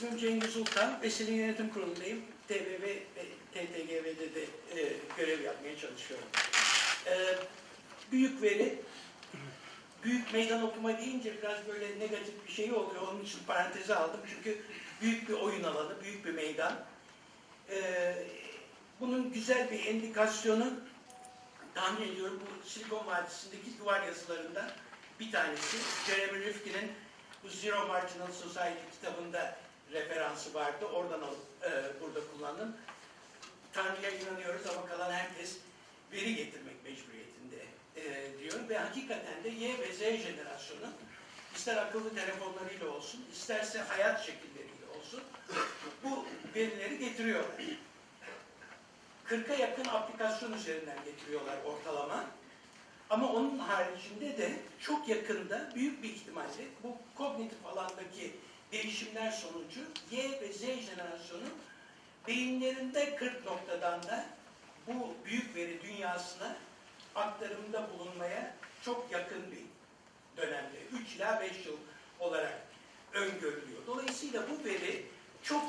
İsmim Cengiz Ultan. Vesile Yönetim Kurulu'ndayım. TBV ve TTGV'de de e, görev yapmaya çalışıyorum. E, büyük veri, büyük meydan okuma deyince biraz böyle negatif bir şey oluyor. Onun için paranteze aldım. Çünkü büyük bir oyun alanı, büyük bir meydan. E, bunun güzel bir endikasyonu tahmin ediyorum bu Silikon Vadisi'ndeki duvar yazılarından bir tanesi. Jeremy Rifkin'in bu Zero Marginal Society kitabında referansı vardı. Oradan alıp e, burada kullandım. Tanrı'ya inanıyoruz ama kalan herkes veri getirmek mecburiyetinde e, diyor. Ve hakikaten de Y ve Z jenerasyonu ister akıllı telefonlarıyla olsun, isterse hayat şekilleriyle olsun bu verileri getiriyorlar. 40'a yakın aplikasyon üzerinden getiriyorlar ortalama. Ama onun haricinde de çok yakında büyük bir ihtimalle bu kognitif alandaki değişimler sonucu Y ve Z jenerasyonu beyinlerinde 40 noktadan da bu büyük veri dünyasına aktarımda bulunmaya çok yakın bir dönemde. 3 ila 5 yıl olarak öngörülüyor. Dolayısıyla bu veri çok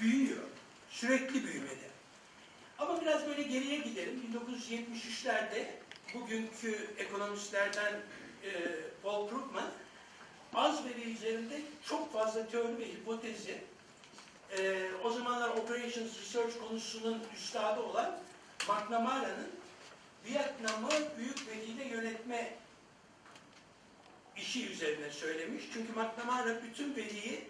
büyüyor. Sürekli büyümede. Ama biraz böyle geriye gidelim. 1973'lerde bugünkü ekonomistlerden e, Paul Krugman az veri üzerinde çok fazla teori ve hipotezi e, o zamanlar Operations Research konusunun üstadı olan McNamara'nın Vietnam'ı büyük veriyle yönetme işi üzerine söylemiş. Çünkü McNamara bütün veriyi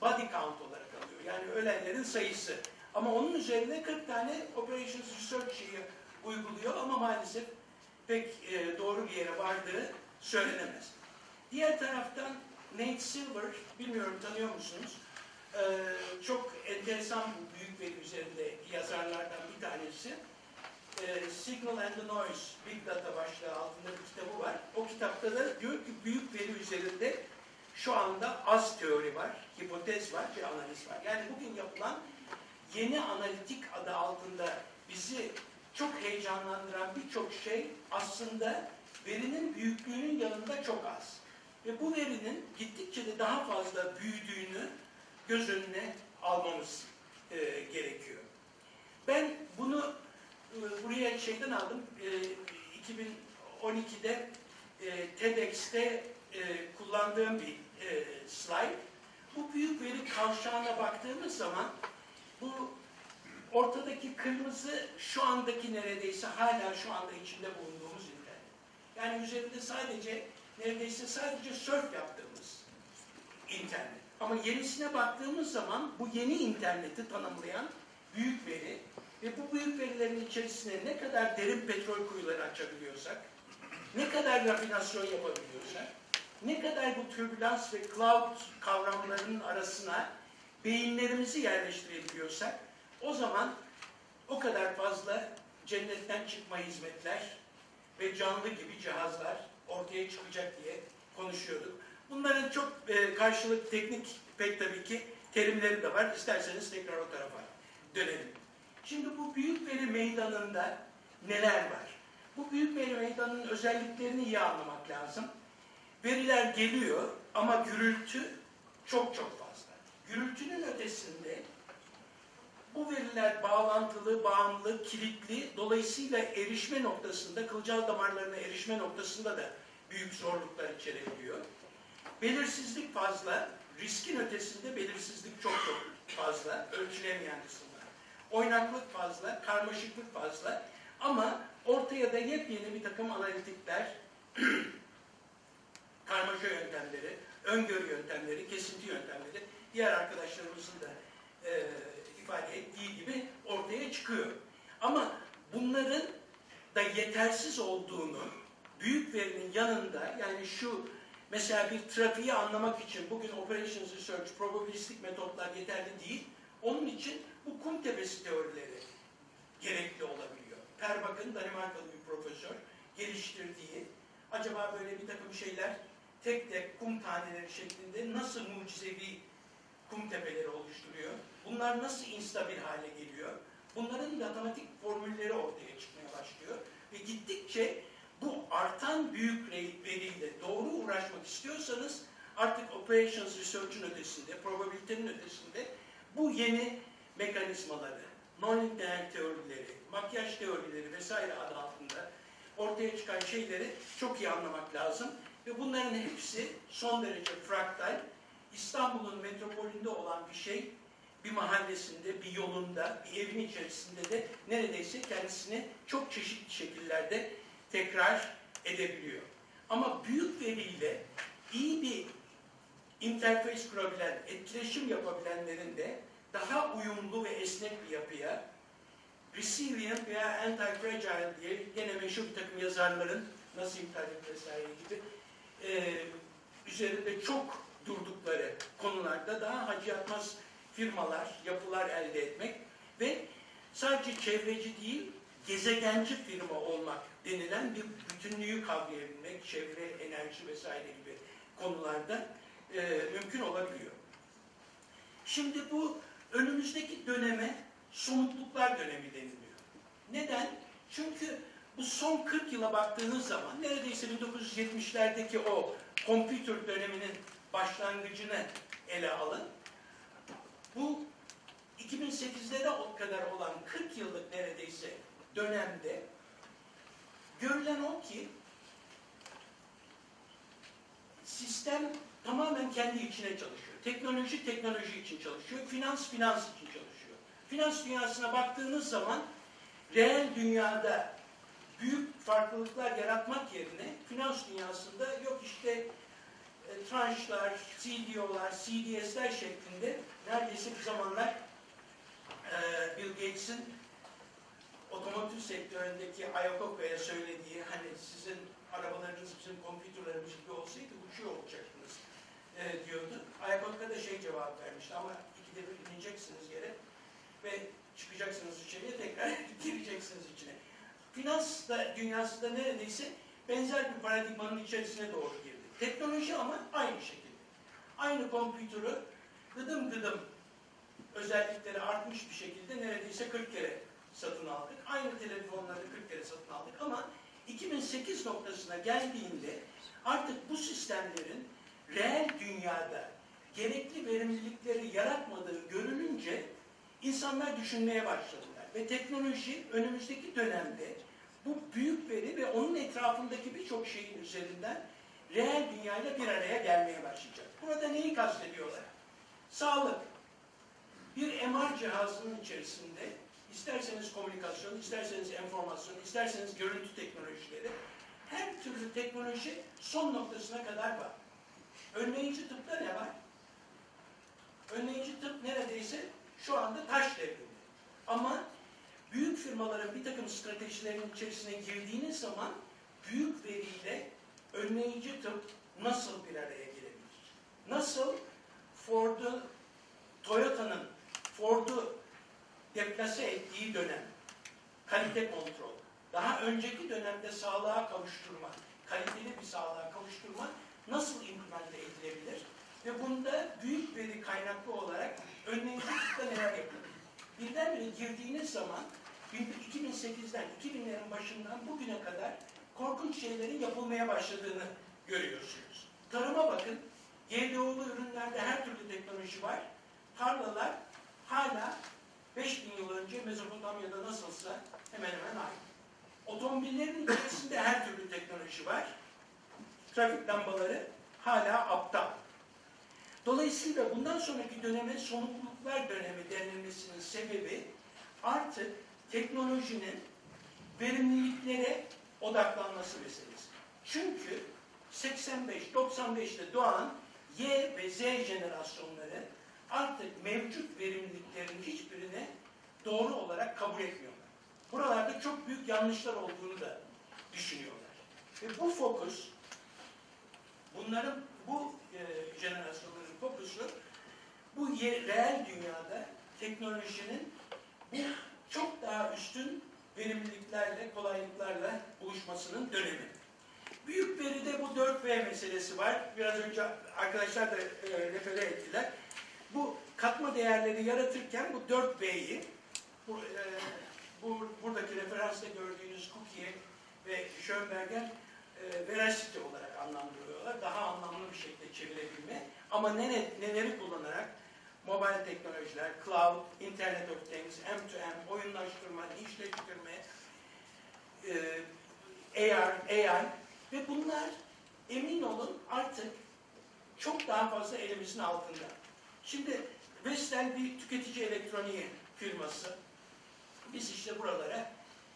body count olarak alıyor. Yani ölenlerin sayısı. Ama onun üzerine 40 tane Operations Research şeyi uyguluyor ama maalesef pek e, doğru bir yere vardığı söylenemez. Diğer taraftan Nate Silver, bilmiyorum tanıyor musunuz? E, çok enteresan büyük veri üzerinde yazarlardan bir tanesi. E, Signal and the Noise, Big Data başlığı altında bir kitabı var. O kitapta da diyor ki büyük veri üzerinde şu anda az teori var, hipotez var ve analiz var. Yani bugün yapılan yeni analitik adı altında bizi çok heyecanlandıran birçok şey aslında verinin büyüklüğünün yanında çok az. Ve bu verinin gittikçe de daha fazla büyüdüğünü göz önüne almamız e, gerekiyor. Ben bunu e, buraya şeyden aldım. E, 2012'de e, TEDx'te e, kullandığım bir e, slide. Bu büyük veri kavşağına baktığımız zaman bu ortadaki kırmızı şu andaki neredeyse hala şu anda içinde bulunduğumuz internet. Yani üzerinde sadece neredeyse sadece surf yaptığımız internet. Ama yenisine baktığımız zaman bu yeni interneti tanımlayan büyük veri ve bu büyük verilerin içerisine ne kadar derin petrol kuyuları açabiliyorsak, ne kadar rafinasyon yapabiliyorsak, ne kadar bu türbülans ve cloud kavramlarının arasına beyinlerimizi yerleştirebiliyorsak o zaman o kadar fazla cennetten çıkma hizmetler ve canlı gibi cihazlar ortaya çıkacak diye konuşuyorduk. Bunların çok e, karşılık teknik pek tabii ki terimleri de var. İsterseniz tekrar o tarafa dönelim. Şimdi bu büyük veri meydanında neler var? Bu büyük veri meydanının özelliklerini iyi anlamak lazım. Veriler geliyor ama gürültü çok çok fazla. Gürültünün ötesinde bu veriler bağlantılı, bağımlı, kilitli, dolayısıyla erişme noktasında, kılcal damarlarına erişme noktasında da büyük zorluklar içerebiliyor. Belirsizlik fazla, riskin ötesinde belirsizlik çok çok fazla, ölçülemeyen kısımlar. Oynaklık fazla, karmaşıklık fazla ama ortaya da yepyeni bir takım analitikler, karmaşa yöntemleri, öngörü yöntemleri, kesinti yöntemleri diğer arkadaşlarımızın da e, ifade ettiği gibi ortaya çıkıyor. Ama bunların da yetersiz olduğunu büyük verinin yanında yani şu mesela bir trafiği anlamak için bugün Operations Research, probabilistik metotlar yeterli değil. Onun için bu kum tepesi teorileri gerekli olabiliyor. Perbak'ın Danimarkalı bir profesör geliştirdiği acaba böyle bir takım şeyler tek tek kum taneleri şeklinde nasıl mucizevi kum tepeleri oluşturuyor? Bunlar nasıl instabil hale geliyor? Bunların matematik formülleri ortaya çıkmaya başlıyor ve gittikçe bu artan büyük veriyle doğru uğraşmak istiyorsanız artık operations research'ün ötesinde, probabilitenin ötesinde bu yeni mekanizmaları, non-linear teorileri, makyaj teorileri vesaire adı altında ortaya çıkan şeyleri çok iyi anlamak lazım. Ve bunların hepsi son derece fraktal, İstanbul'un metropolünde olan bir şey, bir mahallesinde, bir yolunda, bir evin içerisinde de neredeyse kendisini çok çeşitli şekillerde tekrar edebiliyor. Ama büyük veriyle iyi bir interface kurabilen, etkileşim yapabilenlerin de daha uyumlu ve esnek bir yapıya, resilient veya anti-fragile diye gene meşhur bir takım yazarların, Nassim Taleb vesaire gibi e, üzerinde çok durdukları konularda daha hacı yatmaz firmalar, yapılar elde etmek ve sadece çevreci değil, gezegenci firma olmak denilen bir bütünlüğü kavrayabilmek, çevre, enerji vesaire gibi konularda e, mümkün olabiliyor. Şimdi bu önümüzdeki döneme somutluklar dönemi deniliyor. Neden? Çünkü bu son 40 yıla baktığınız zaman neredeyse 1970'lerdeki o kompütür döneminin başlangıcını ele alın. Bu 2008'lere o kadar olan 40 yıllık neredeyse dönemde görülen o ki sistem tamamen kendi içine çalışıyor. Teknoloji teknoloji için çalışıyor. Finans finans için çalışıyor. Finans dünyasına baktığınız zaman reel dünyada büyük farklılıklar yaratmak yerine finans dünyasında yok işte e, tranşlar, CDO'lar, CDS'ler şeklinde neredeyse bir zamanlar e, Bill Gates'in otomotiv sektöründeki Ayakoka'ya söylediği hani sizin arabalarınız bizim kompütürlerimiz gibi olsaydı uçuyor olacaktınız e, diyordu. Ayakoka da şey cevap vermişti ama ikide bir ineceksiniz yere ve çıkacaksınız içeriye tekrar gireceksiniz içine. Finans da, dünyası da neredeyse benzer bir paradigmanın içerisine doğru girdi. Teknoloji ama aynı şekilde. Aynı kompütürü gıdım gıdım özellikleri artmış bir şekilde neredeyse 40 kere satın aldık. Aynı telefonları 40 kere satın aldık ama 2008 noktasına geldiğinde artık bu sistemlerin reel dünyada gerekli verimlilikleri yaratmadığı görülünce insanlar düşünmeye başladılar. Ve teknoloji önümüzdeki dönemde bu büyük veri ve onun etrafındaki birçok şeyin üzerinden reel dünyayla bir araya gelmeye başlayacak. Burada neyi kastediyorlar? Sağlık. Bir MR cihazının içerisinde isterseniz komünikasyon, isterseniz enformasyon, isterseniz görüntü teknolojileri her türlü teknoloji son noktasına kadar var. Önleyici tıpta ne var? Önleyici tıp neredeyse şu anda taş devrinde. Ama büyük firmaların bir takım stratejilerin içerisine girdiğiniz zaman büyük veriyle önleyici tıp nasıl bir araya gelebilir? Nasıl Ford'u, Toyota'nın Ford'u deplase ettiği dönem, kalite kontrol, daha önceki dönemde sağlığa kavuşturma, kaliteli bir sağlığa kavuşturma nasıl implemente edilebilir? Ve bunda büyük veri kaynaklı olarak önleyici tıpta neler yapılır? Birdenbire girdiğiniz zaman 2008'den 2000'lerin başından bugüne kadar korkunç şeylerin yapılmaya başladığını görüyorsunuz. Tarıma bakın, GDO'lu ürünlerde her türlü teknoloji var. Tarlalar hala 5000 yıl önce Mezopotamya'da nasılsa hemen hemen aynı. Otomobillerin içerisinde her türlü teknoloji var. Trafik lambaları hala aptal. Dolayısıyla bundan sonraki döneme sonutluluklar dönemi denilmesinin sebebi artık teknolojinin verimliliklere odaklanması meselesi. Çünkü 85-95'te doğan Y ve Z jenerasyonları artık mevcut verimliliklerin hiçbirine doğru olarak kabul etmiyorlar. Buralarda çok büyük yanlışlar olduğunu da düşünüyorlar. Ve bu fokus, bunların, bu e, jenerasyonların fokusu, bu ye, reel dünyada teknolojinin bu çok daha üstün verimliliklerle, kolaylıklarla buluşmasının dönemi. Büyük veride bu 4V meselesi var. Biraz önce arkadaşlar da e, refere ettiler. Bu katma değerleri yaratırken bu 4V'yi bu, e, bu, buradaki referansta gördüğünüz Cookie ve Schönberger e, veracity olarak anlamlıyorlar. Daha anlamlı bir şekilde çevirebilme. Ama ne, neleri kullanarak? Mobil teknolojiler, cloud, Internet of Things, M2M, oyunlaştırma, işlettirme, e, AR, AI ve bunlar emin olun artık çok daha fazla elimizin altında. Şimdi Vestel bir tüketici elektroniği firması. Biz işte buralara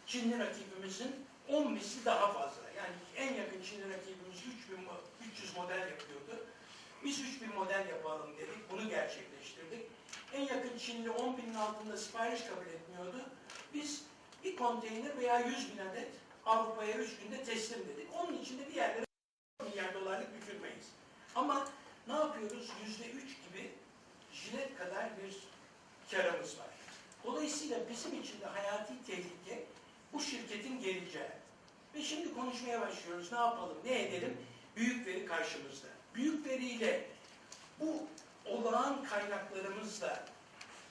Çinli rakibimizin 10 misli daha fazla. Yani en yakın Çinli rakibimiz 3000, mo- 300 model yapıyordu. Biz 3000 model yapalım dedik. Bunu gerçekleştirdik. Çinli 10 binin altında sipariş kabul etmiyordu. Biz bir konteyner veya 100 bin adet Avrupa'ya 3 günde teslim dedik. Onun için de bir yerlere milyar dolarlık bükülmeyiz. Ama ne yapıyoruz? Yüzde üç gibi jilet kadar bir karımız var. Dolayısıyla bizim için de hayati tehlike bu şirketin geleceği. Ve şimdi konuşmaya başlıyoruz. Ne yapalım, ne edelim? Büyük veri karşımızda. Büyük veriyle bu olağan kaynaklarımızla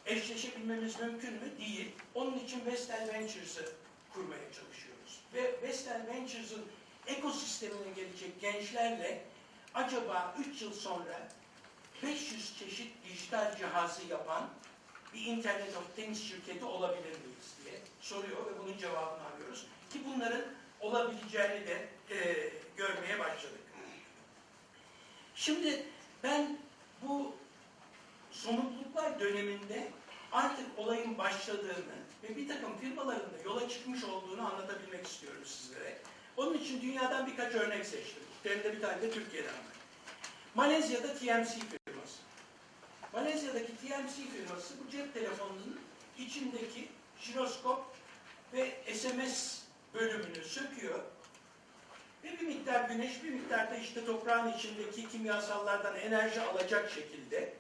eşleşebilmemiz mümkün mü? Değil. Onun için Vestel Ventures'ı kurmaya çalışıyoruz. Ve Vestel Ventures'ın ekosistemine gelecek gençlerle acaba 3 yıl sonra 500 çeşit dijital cihazı yapan bir Internet of Things şirketi olabilir miyiz diye soruyor ve bunun cevabını arıyoruz. Ki bunların olabileceğini de e, görmeye başladık. Şimdi ben bu somutluklar döneminde artık olayın başladığını ve bir takım firmaların da yola çıkmış olduğunu anlatabilmek istiyorum sizlere. Onun için dünyadan birkaç örnek seçtim. Hem de bir tane de Türkiye'den var. Malezya'da TMC firması. Malezya'daki TMC firması bu cep telefonunun içindeki jiroskop ve SMS bölümünü söküyor ve bir miktar güneş, bir miktar da işte toprağın içindeki kimyasallardan enerji alacak şekilde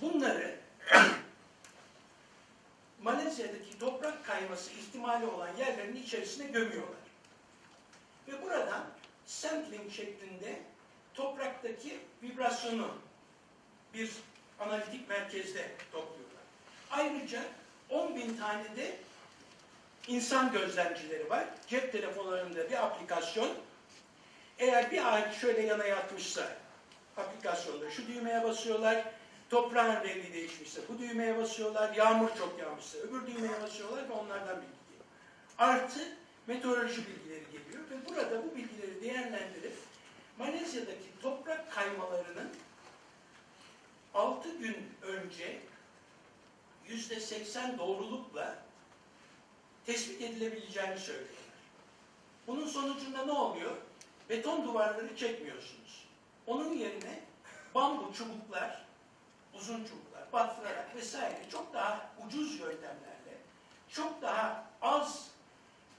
bunları Malezya'daki toprak kayması ihtimali olan yerlerin içerisine gömüyorlar. Ve buradan sampling şeklinde topraktaki vibrasyonu bir analitik merkezde topluyorlar. Ayrıca 10 bin tane de insan gözlemcileri var. Cep telefonlarında bir aplikasyon. Eğer bir ağaç şöyle yana yatmışsa aplikasyonda şu düğmeye basıyorlar. Toprağın rengi değişmişse bu düğmeye basıyorlar. Yağmur çok yağmışsa öbür düğmeye basıyorlar ve onlardan bilgi geliyor. Artı meteoroloji bilgileri geliyor ve burada bu bilgileri değerlendirip Malezya'daki toprak kaymalarının 6 gün önce yüzde 80 doğrulukla tespit edilebileceğini söylüyorlar. Bunun sonucunda ne oluyor? Beton duvarları çekmiyorsunuz. Onun yerine bambu çubuklar, uzun çubuklar battırarak vesaire çok daha ucuz yöntemlerle, çok daha az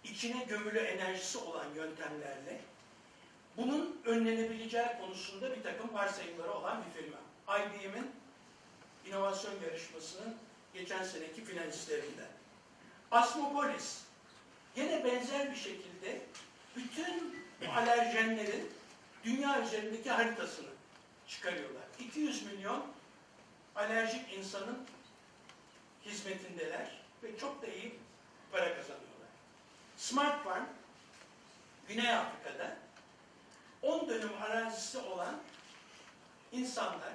içine gömülü enerjisi olan yöntemlerle bunun önlenebileceği konusunda bir takım varsayımları olan bir firma. IBM'in inovasyon yarışmasının geçen seneki finalistlerinden. Asmopolis, yine benzer bir şekilde bütün alerjenlerin dünya üzerindeki haritasını çıkarıyorlar. 200 milyon alerjik insanın hizmetindeler ve çok da iyi para kazanıyorlar. Smart Farm, Güney Afrika'da 10 dönüm arazisi olan insanlar,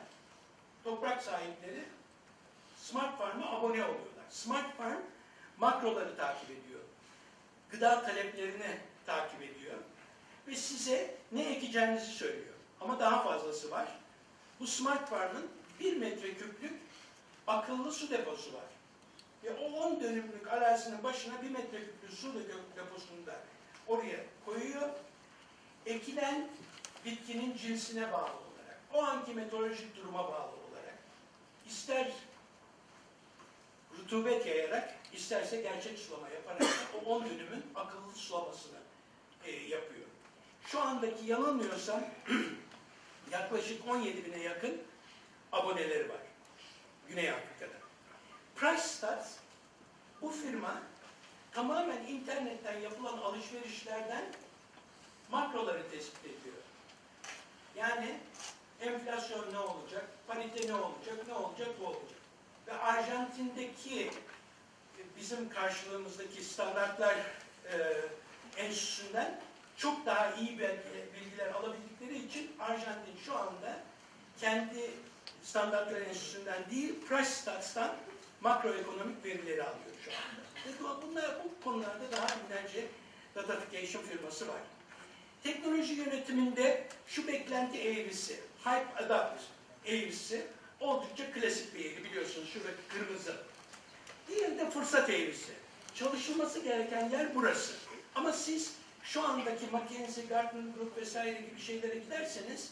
toprak sahipleri Smart Farm'a abone oluyorlar. Smart Farm makroları takip ediyor. Gıda taleplerini takip ediyor. Ve size ne ekeceğinizi söylüyor. Ama daha fazlası var. Bu Smart Farm'ın 1 metreküplük akıllı su deposu var. Ve o 10 dönümlük arazinin başına 1 metreküplük su deposunu da oraya koyuyor. Ekilen bitkinin cinsine bağlı olarak, o anki meteorolojik duruma bağlı olarak, ister rutubet yayarak, isterse gerçek sulama yaparak o 10 dönümün akıllı sulamasını e, yapıyor. Şu andaki yanılmıyorsam yaklaşık 17 bine yakın aboneleri var. Güney Afrika'da. PriceStats bu firma tamamen internetten yapılan alışverişlerden makroları tespit ediyor. Yani enflasyon ne olacak, parite ne olacak, ne olacak, bu olacak. Ve Arjantin'deki bizim karşılığımızdaki standartlar e, enstitüsünden çok daha iyi bilgiler, bilgiler alabildikleri için Arjantin şu anda kendi Standartlar Enstitüsü'nden değil, Price Stats'tan makroekonomik verileri alıyor şu anda. Bunlar bu konularda daha binlerce datafication firması var. Teknoloji yönetiminde şu beklenti eğrisi, hype adapt eğrisi oldukça klasik bir eğri biliyorsunuz şurada kırmızı. Diğeri de fırsat eğrisi. Çalışılması gereken yer burası. Ama siz şu andaki McKinsey, Gartner Group vesaire gibi şeylere giderseniz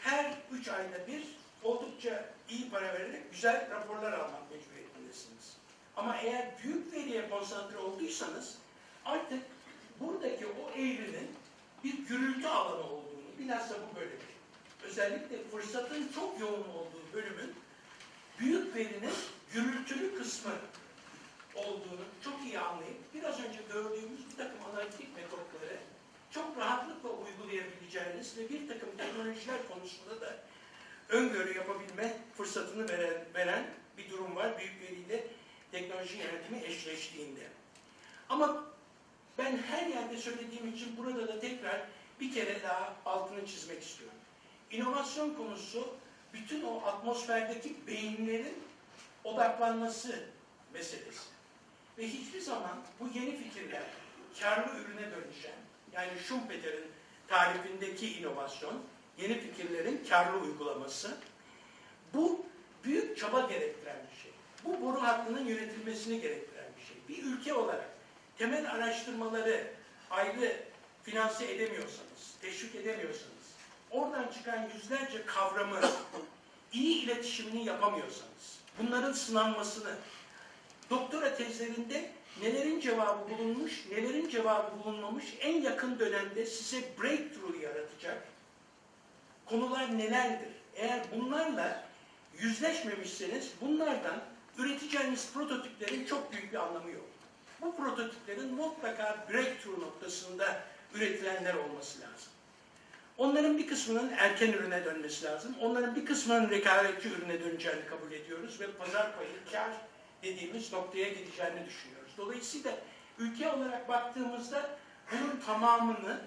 her üç ayda bir oldukça iyi para vererek güzel raporlar almak mecburiyetindesiniz. Ama eğer büyük veriye konsantre olduysanız artık buradaki o eğrinin bir gürültü alanı olduğunu, bilhassa bu bölüm, özellikle fırsatın çok yoğun olduğu bölümün büyük verinin gürültülü kısmı olduğunu çok iyi anlayıp biraz önce gördüğümüz bir takım analitik metotları çok rahatlıkla uygulayabileceğiniz ve bir takım teknolojiler konusunda da öngörü yapabilme fırsatını veren, veren bir durum var büyük veriyle teknoloji yönetimi eşleştiğinde. Ama ben her yerde söylediğim için burada da tekrar bir kere daha altını çizmek istiyorum. İnovasyon konusu bütün o atmosferdeki beyinlerin odaklanması meselesi. Ve hiçbir zaman bu yeni fikirler karlı ürüne dönüşen, yani Schumpeter'in tarifindeki inovasyon, yeni fikirlerin karlı uygulaması, bu büyük çaba gerektiren bir şey. Bu boru hattının yönetilmesini gerektiren bir şey. Bir ülke olarak temel araştırmaları ayrı finanse edemiyorsanız, teşvik edemiyorsanız, oradan çıkan yüzlerce kavramı iyi iletişimini yapamıyorsanız, bunların sınanmasını, doktora tezlerinde nelerin cevabı bulunmuş, nelerin cevabı bulunmamış en yakın dönemde size breakthrough yaratacak konular nelerdir? Eğer bunlarla yüzleşmemişseniz bunlardan üreteceğiniz prototiplerin çok büyük bir anlamı yok. Bu prototiplerin mutlaka breakthrough noktasında üretilenler olması lazım. Onların bir kısmının erken ürüne dönmesi lazım. Onların bir kısmının rekabetçi ürüne döneceğini kabul ediyoruz ve pazar payı, kar dediğimiz noktaya gideceğini düşünüyoruz. Dolayısıyla ülke olarak baktığımızda bunun tamamını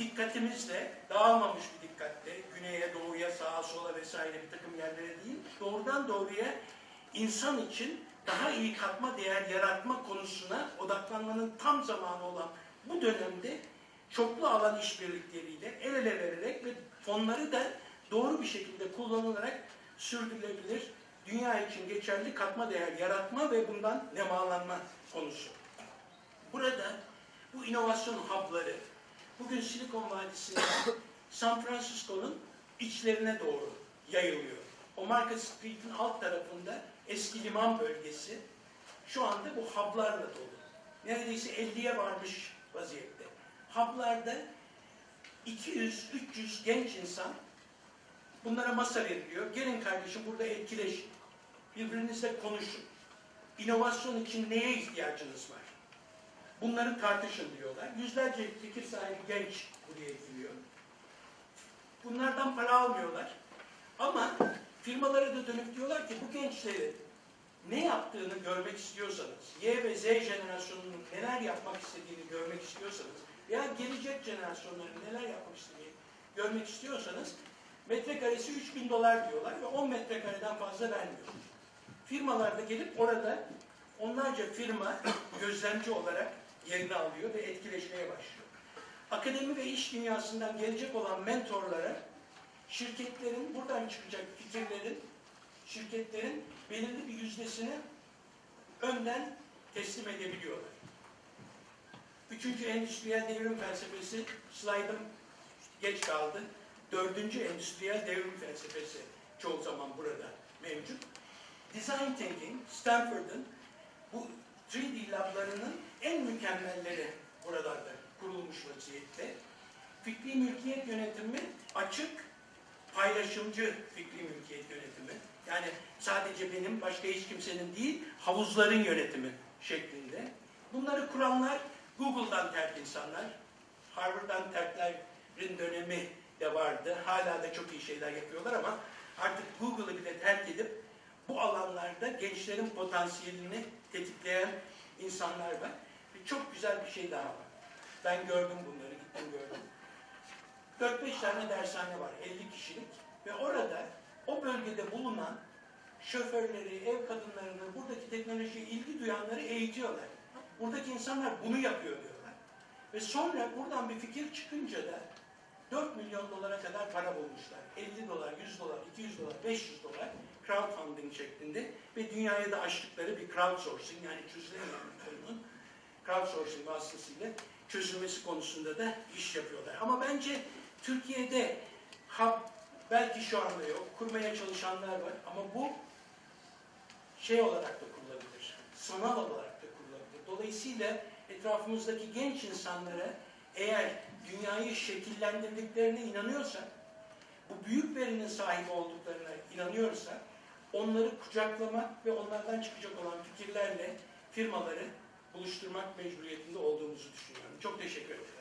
dikkatimizle, dağılmamış bir dikkatle, güneye, doğuya, sağa, sola vesaire bir takım yerlere değil, doğrudan doğruya insan için daha iyi katma değer yaratma konusuna odaklanmanın tam zamanı olan bu dönemde çoklu alan işbirlikleriyle el ele vererek ve fonları da doğru bir şekilde kullanılarak sürdürülebilir, dünya için geçerli katma değer yaratma ve bundan nemalanma konusu. Burada bu inovasyon hub'ları, bugün Silikon Vadisi'nin San Francisco'nun içlerine doğru yayılıyor. O Market Street'in alt tarafında eski liman bölgesi şu anda bu hub'larla dolu. Neredeyse 50'ye varmış vaziyette. Hub'larda 200-300 genç insan bunlara masa veriliyor. Gelin kardeşim burada etkileşin. Birbirinizle konuşun. İnovasyon için neye ihtiyacınız var? Bunları tartışın diyorlar. Yüzlerce fikir sahibi genç buraya geliyor. Bunlardan para almıyorlar. Ama firmalara da dönüp diyorlar ki bu gençleri ne yaptığını görmek istiyorsanız, Y ve Z jenerasyonunun neler yapmak istediğini görmek istiyorsanız veya gelecek jenerasyonların neler yapmak istediğini görmek istiyorsanız metrekaresi 3000 dolar diyorlar ve 10 metrekareden fazla vermiyorsunuz. Firmalar da gelip orada onlarca firma gözlemci olarak yerini alıyor ve etkileşmeye başlıyor. Akademi ve iş dünyasından gelecek olan mentorlara şirketlerin buradan çıkacak fikirlerin şirketlerin belirli bir yüzdesini önden teslim edebiliyorlar. Üçüncü endüstriyel devrim felsefesi, slaydım geç kaldı. Dördüncü endüstriyel devrim felsefesi çoğu zaman burada mevcut. Design Thinking, Stanford'ın bu 3D lablarının en mükemmelleri buralarda kurulmuş vaziyette. Fikri mülkiyet yönetimi açık, paylaşımcı fikri mülkiyet yönetimi. Yani sadece benim, başka hiç kimsenin değil, havuzların yönetimi şeklinde. Bunları kuranlar Google'dan terk insanlar. Harvard'dan terklerin dönemi de vardı. Hala da çok iyi şeyler yapıyorlar ama artık Google'ı bile terk edip bu alanlarda gençlerin potansiyelini tetikleyen insanlar var. Ve çok güzel bir şey daha var. Ben gördüm bunları, gittim gördüm. 4-5 tane dershane var, 50 kişilik ve orada o bölgede bulunan şoförleri, ev kadınlarını, buradaki teknolojiye ilgi duyanları eğitiyorlar. Buradaki insanlar bunu yapıyor diyorlar. Ve sonra buradan bir fikir çıkınca da 4 milyon dolara kadar para bulmuşlar. 50 dolar, 100 dolar, 200 dolar, 500 dolar crowdfunding şeklinde ve dünyaya da açtıkları bir crowdsourcing yani çözülemeyen bir sorunun crowdsourcing vasıtasıyla çözülmesi konusunda da iş yapıyorlar. Ama bence Türkiye'de hub belki şu anda yok, kurmaya çalışanlar var ama bu şey olarak da kurulabilir, sanal olarak da kurulabilir. Dolayısıyla etrafımızdaki genç insanlara eğer dünyayı şekillendirdiklerine inanıyorsak, bu büyük verinin sahibi olduklarına inanıyorsak, onları kucaklamak ve onlardan çıkacak olan fikirlerle firmaları buluşturmak mecburiyetinde olduğumuzu düşünüyorum. Çok teşekkür ederim.